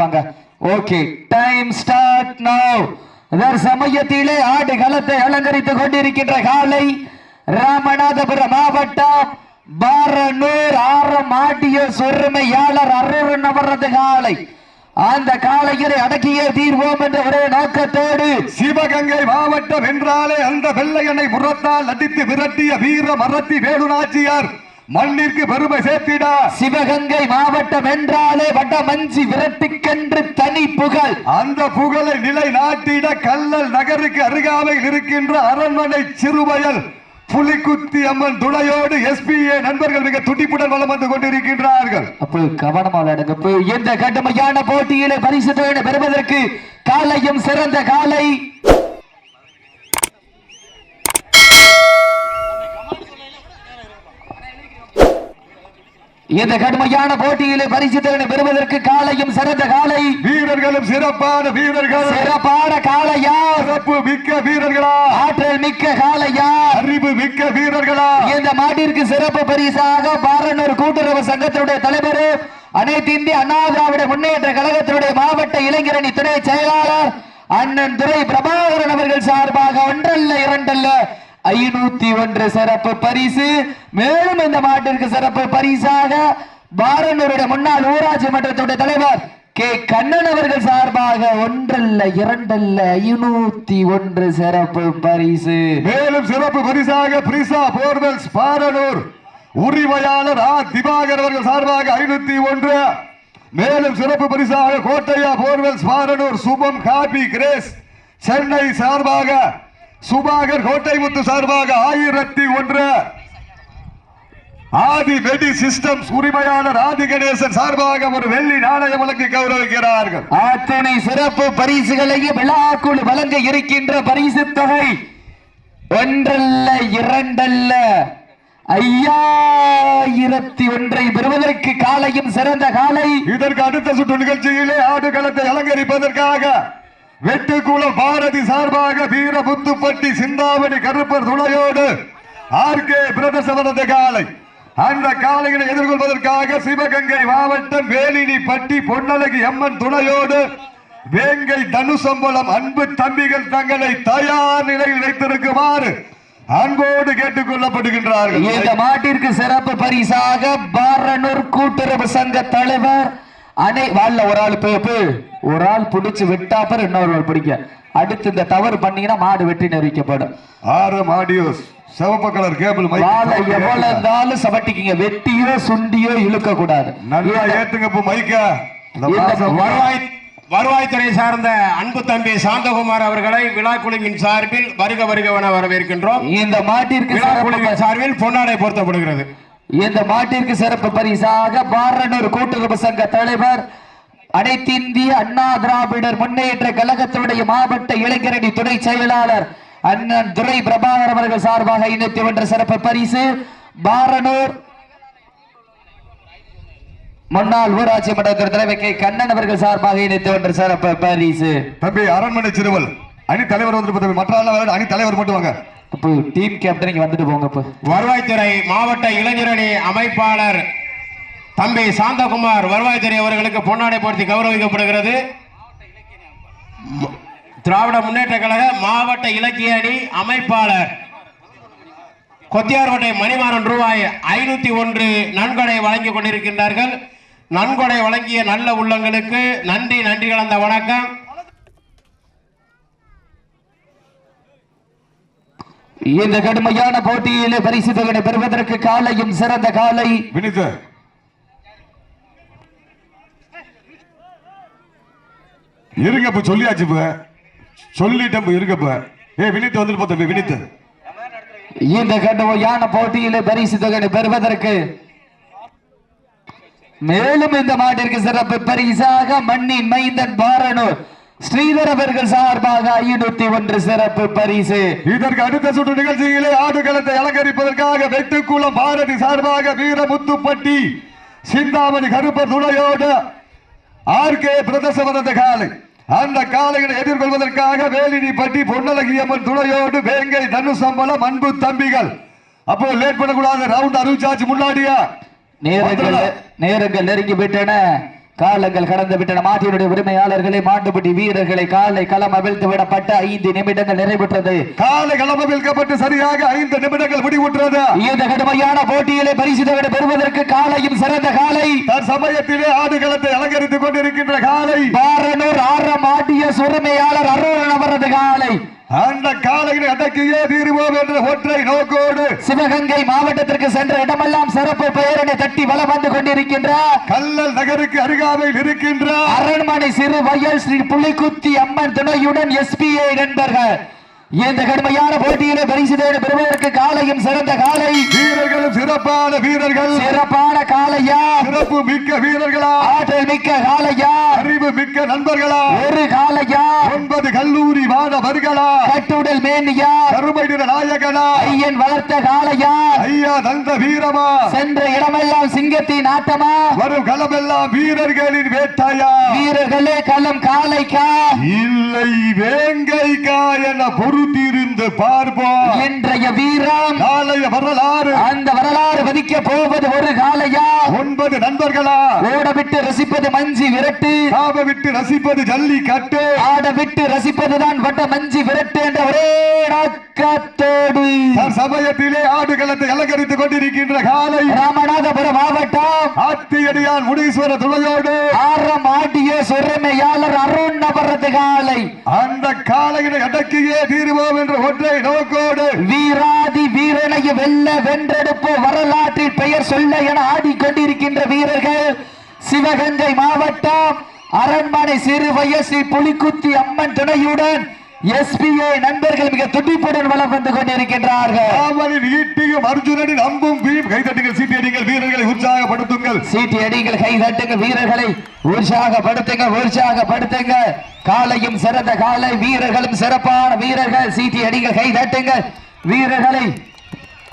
வாங்க. Okay time start now அதர் சமயத்திலே ஆடு களத்தை அலங்கரித்துக் கொண்டிருக்கின்ற காலை ராமநாதபுரம் மாவட்டம் பாரனூர் ஆரம் ஆட்டிய சொருமையாளர் அருண் அவரது காலை. அந்த காலையிலே அடக்கிய தீர்வோம் என்ற ஒரே நோக்கத்தோடு சிவகங்கை மாவட்டம் என்றாலே அந்த வெள்ளையனை முரத்தால் அடித்து விரட்டிய வீர மரத்தி வேலுநாச்சியார். மண்ணிற்கு பெருமை சேர்த்திட. சிவகங்கை மாவட்டம் என்றாலே வடமஞ்சி விரட்டிக்கென்று தனி புகழ். அந்த புகழை நிலை நாட்டிட கல்லல் நகருக்கு அருகாமையில் இருக்கின்ற அரண்மனை சிறுவயல் புலிக்குத்தி அம்மன் துணையோடு எஸ்பிஏ நண்பர்கள் மிக துடிப்புடன் வலம் வந்து கொண்டிருக்கின்றார்கள். அப்போ கவனமா விளையாடுங்க அப்போ இந்த கடுமையான போட்டியிலே பரிசு பெறுவதற்கு காலையும் சிறந்த காலை. இந்த கடுமையான போட்டியிலே பரிசு தொகையை பெறுவதற்கு காலையும் சிறந்த காலை. வீரர்களும் சிறப்பான வீரர்கள். சிறப்பான காளையா சிறப்பு மிக்க வீரர்களா? ஆற்றல் மிக்க காளையா அறிவு மிக்க வீரர்களா? இந்த மாட்டிற்கு சிறப்பு பரிசாக பாரனூர் கூட்டுறவு சங்கத்தினுடைய தலைவர் அனைத்து இந்திய அண்ணா திராவிட முன்னேற்ற கழகத்தினுடைய மாவட்ட இளைஞரணி துணை செயலாளர் அண்ணன் துரை பிரபாகரன் அவர்கள் சார்பாக ஒன்றல்ல இரண்டல்ல ஐநூத்தி ஒன்று சிறப்பு பரிசு. மேலும் இந்த மாட்டிற்கு சிறப்பு பரிசாக பாரனூருடைய முன்னாள் ஊராட்சி மன்றத்துடைய தலைவர் கே. கண்ணன் அவர்கள் சார்பாக ஒன்றல்ல இரண்டல்ல ஐநூத்தி ஒன்று சிறப்பு பரிசு. மேலும் சிறப்பு பரிசாக பிரிசா போர்வெல்ஸ் பாரனூர் உரிமையாளர் ஆ திவாகர் அவர்கள் சார்பாக ஐநூத்தி ஒன்று. மேலும் சிறப்பு பரிசாக Kottaiya borewells Paranur Subam coffee grace Chennai சார்பாக சுபாகர் கோட்டைமுத்து சார்பாக ஆயிரத்தி ஒன்று. ஆதி வெடி சிஸ்டம்ஸ் உரிமையாளர் ஆதி கணேசன் சார்பாக ஒரு வெள்ளி நாணயம் வழங்கி கௌரவிக்கிறார்கள். அத்தனை சிறப்பு பரிசுகளையும் விழாக்குழு வழங்க இருக்கின்ற பரிசு தொகை ஒன்றல்ல இரண்டல்ல. ஐயாயிரத்தி ஒன்றை பெறுவதற்கு காலையும் சிறந்த காலை. இதற்கு அடுத்த சுற்று நிகழ்ச்சியிலே ஆடுகளத்தை அலங்கரிப்பதற்காக வெட்டுக்குளம் பாரதி சார்பாக வீரபுத்துப்பட்டி சிந்தாமணி கருப்பர் துணையோடு ஆர்கே பிரதர்ஸ் அவரது காலை. அந்த காலைகளை எதிர்கொள்வதற்காக சிவகங்கை மாவட்டம் வேலினி பட்டி பொன்னழகி அம்மன் துணையோடு வேங்கை தனுசம்பளம் அன்பு தம்பிகள் தங்களை தயார் நிலையில் வைத்திருக்குமாறு அன்போடு கேட்டுக் கொள்ளப்படுகின்றார்கள். இந்த மாட்டிற்கு சிறப்பு பரிசாக பாரனூர் கூட்டுறவு சங்க தலைவர் அனை வாழ ஒரு ஆள் போய் போய். ஒரு ஆள் பிடிச்சு விட்டா இன்னொரு ஆள் பிடிக்க. அடுத்து இந்த தவறு பண்ணீங்கன்னா மாடு வெட்டி நெறிக்கப்படும் ஆறு ஆடியோஸ் சிவப்பு கலர் கேபிள் வாழை எவ்வளவு இருந்தாலும் சமட்டிக்கிங்க. வெட்டியோ சுண்டியோ இழுக்க கூடாது நல்லா ஏத்துங்க இப்ப மைக்க. வருவாய் வருவாய்த்துறை சார்ந்த அன்பு தம்பி சாந்தகுமார் அவர்களை விழாக்குழுவின் சார்பில் வருக வருகவென வரவேற்கின்றோம். இந்த மாட்டிற்கு சிறப்பு விழாக்குழுவின் சார்பில் பொன்னாடை பொருத்தப்படுகிறது. இந்த மாட்டிற்கு சிறப்பு பரிசாக பாரனூர் கூட்டுறவு சங்க தலைவர் அனைத்து இந்திய அண்ணா திராவிடர் முன்னேற்ற கழகத்தினுடைய மாவட்ட இளைஞரணி துணை செயலாளர் அண்ணன் துரை பிரபாகர் அவர்கள் சார்பாக இணைத்து ஒன்று சிறப்பு பரிசு. பாரனூர் முன்னாள் ஊராட்சி மன்றத்தின் தலைவர் கே கண்ணன் அவர்கள் சார்பாக இணைத்து ஒன்று சிறப்பு பரிசு. தம்பி அரண்மனை சிறுவல். அணி தலைவர் வந்து மற்ற அணி தலைவர் மட்டும் வாங்க. இப்போ டீம் கேப்டன் இங்க வந்துட்டு போங்க இப்போ வருவாய்த்துறை மாவட்ட இளைஞரணி அமைப்பாளர் தம்பி சாந்தகுமார் வருவாய்த்துறை அவர்களுக்கு பொன்னாடை பொருத்தி கௌரவிக்கப்படுகிறது. திராவிட முன்னேற்ற கழக மாவட்ட இலக்கிய அணி அமைப்பாளர். கொத்தியார்கோட்டை மணிமாறன் ரூபாய் ஐநூத்தி ஒன்று நன்கொடை வழங்கிக் கொண்டிருக்கின்றார்கள். நன்கொடை வழங்கிய நல்ல உள்ளங்களுக்கு நன்றி நன்றி கலந்த வணக்கம். இந்த கடுமையான போட்டியிலே பரிசு தொகை பெறுவதற்கு காலையும் சிறந்த காலை. வினித். இருங்க இப்ப சொல்லியாச்சு இப்ப. சொல்லிட்டேன் இருங்க இப்ப. ஏ வினித் வந்துட்டு போ தம்பி வினித். இந்த கடுமையான போட்டியிலே பரிசு தொகை பெறுவதற்கு மேலும் இந்த மாட்டிற்கு சிறப்பு பரிசாக மண்ணின் மைந்தன் பாரனூர். ஸ்ரீதர் அவர்கள் சார்பாக ஐநூத்தி ஒன்று சிறப்பு பரிசு. இதற்கு அடுத்த சுற்று நிகழ்ச்சியிலே ஆடுகளத்தை அலங்கரிப்பதற்காக வெட்டுக்குளம் பாரதி சார்பாக வீரமுத்துப்பட்டி சிந்தாமணி கருப்பர் துணையோடு ஆர்கே பிரதர்சவரத காலை அந்த காலைகளை எதிர்கொள்வதற்காக வேலினி பட்டி பொன்னழகியம்மன் துணையோடு வேங்கை தனுசம்பலம் அன்பு தம்பிகள். அப்போ லேட் பண்ணக்கூடாது ரவுண்ட் அறிவிச்சாச்சு முன்னாடியா? நேரங்கள் நேரங்கள் நெருங்கி விட்டன. காலங்கள் கடந்து விட்டன. மாட்டினுடைய உரிமையாளர்களை மாண்டுபிடி வீரர்களை காலை களம் அவிழ்த்து விடப்பட்ட ஐந்து நிமிடங்கள் நிறைவுற்றது. காலை களம் விற்கப்பட்டு சரியாக ஐந்து நிமிடங்கள் முடிவுற்றது. இந்த கடுமையான போட்டியிலே பரிசு தொகை பெறுவதற்கு காலையும் சிறந்த காலை. தற்சமயத்திலே ஆடுகளத்தை அலங்கரித்துக் கொண்டிருக்கின்ற காலை. பாரனூர் ஆரம் ஆட்டிய உரிமையாளர் அருண் அவரது காலை. அந்த காலையினை அடக்கியே தீருவோம் என்ற ஒற்றை நோக்கோடு. சிவகங்கை மாவட்டத்திற்கு சென்ற இடமெல்லாம் சிறப்பு கொண்டிருக்கின்ற கல்லல் நகருக்கு அருகாமையில் இருக்கின்ற அரண்மனை சிறு வயல் ஸ்ரீ புலிகுத்தி அம்மன் துணையுடன் எஸ்பிஐ நண்பர்கள். இந்த கடுமையான போட்டியிலே பரிசு தேடி பெறுவதற்கு காலையும் சிறந்த காலை. வீரர்களும் சிறப்பான வீரர்கள். சிறப்பான காலையா? சிறப்பு மிக்க வீரர்களா? ஆற்றல் மிக்க காலையா? அறிவு மிக்க நண்பர்களா? ஒரு காலையா? ஒன்பது கல்லூரி மாணவர்களா? கட்டுடல் மேனியா? கருமை நிற நாயகனா? ஐயன் வளர்த்த காலையா? ஐயா தந்த வீரமா? சென்ற இடமெல்லாம் சிங்கத்தின் ஆட்டமா? வரும் களமெல்லாம் வீரர்களின் வேட்டாயா? வீரர்களே களம் காலைக்கா? இல்லை வேங்கைக்கா என பொறுத்திருந்து பார்ப்போம் இன்றைய வீரம் நாளைய வரலாறு. அந்த வரலாறு வதிக்க போவது ஒரு காலையா? ஒன்பது நண்பர்களா. ஓட விட்டு ரசிப்பது மஞ்சி விரட்டு. காப விட்டு ரசிப்பது ஜல்லி கட்டு ஆட விட்டு ரசிப்பதுதான் வட்ட மஞ்சி விரட்டு என்ற ஒரே நோக்கத்தோடு. சமயத்திலே ஆடுகளத்தை அலங்கரித்துக் கொண்டிருக்கின்ற காலை. ராமநாதபுரம் மாவட்டம் ஆத்தியடியான் முனீஸ்வர துணையோடு. ஆரம் ஆடிய சொர்மையாளர் நபரது காலை. அந்த காலையினை அடக்கியே தீருவோம் என்ற ஒற்றை நோக்கோடு. வீராதி வீரனைய வெல்ல வென்றெடுப்பு வரலாற்றில் பெயர் சொல்ல என ஆடிக்கொண்டிருக்கின்ற வீரர்கள் சிவகங்கை மாவட்டம் அரண்மனை சிறு வயசு புலிக்குத்தி அம்மன் துணையுடன் எஸ்பிஐ நண்பர்கள் மிக துடிப்புடன் வலம் வந்து கொண்டிருக்கின்றார்கள். ராமனின் ஈட்டியும் அர்ஜுனனின் அம்பும் வீம் கைதட்டுங்கள். சீட்டியடிங்கள் வீரர்களை உற்சாகப்படுத்துங்கள். சீட்டி அடிங்கள் கை தட்டுங்க வீரர்களை உற்சாகப்படுத்துங்க உற்சாகப்படுத்துங்க காலையும் சிறந்த காலை வீரர்களும் சிறப்பான வீரர்கள். சீட்டி அடிங்கள் கை தட்டுங்க வீரர்களை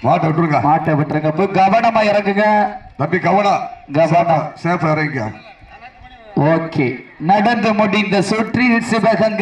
மாட்ட விட்டுருங்க. மாட்ட விட்டுருங்க. கவனமா இறங்குங்க. தம்பி கவனா? கவனம். சேஃப் இறங்க ஓகே. நடந்து முடிந்த சுற்றில் சிவகங்கை